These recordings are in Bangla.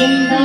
राधा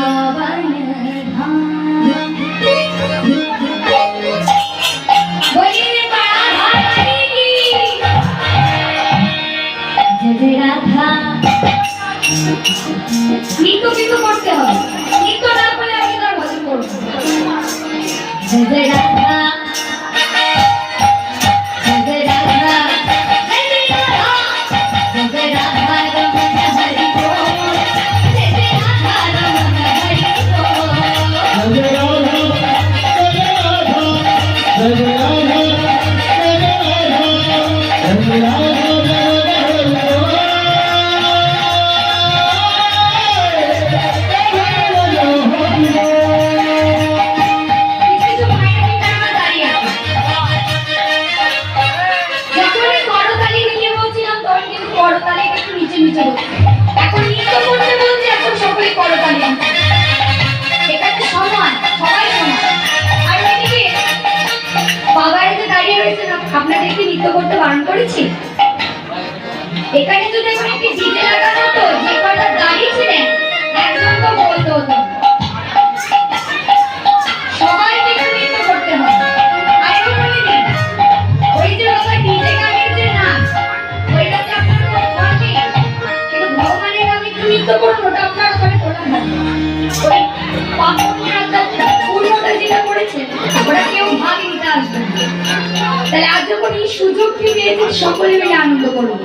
করতালি একটু নিচে নিচে এখন নৃত্য করতে বলছি বাবার যে দাঁড়িয়ে রয়েছেন আপনাদের কি নৃত্য করতে বারণ করেছি? এখানে যদি এখন একটি ডিজে লাগানো হতো, যে কটা দাঁড়িয়ে ছিলেন, একজন তো বলতো হতো সবাইকে একটু নৃত্য করতে হবে আর একটু বলে দিই ওই যে বাবা ডিজে গানের যে নাচ ওইটাতে আপনার কোনো ভয় নেই। কিন্তু ভগবানের নামে একটু নৃত্য করুন, ওটা আপনার ওখানে তোলা হবে তাহলে আজ যখন এই সুযোগটি পেয়েছেন সকলে মিলে আনন্দ করুন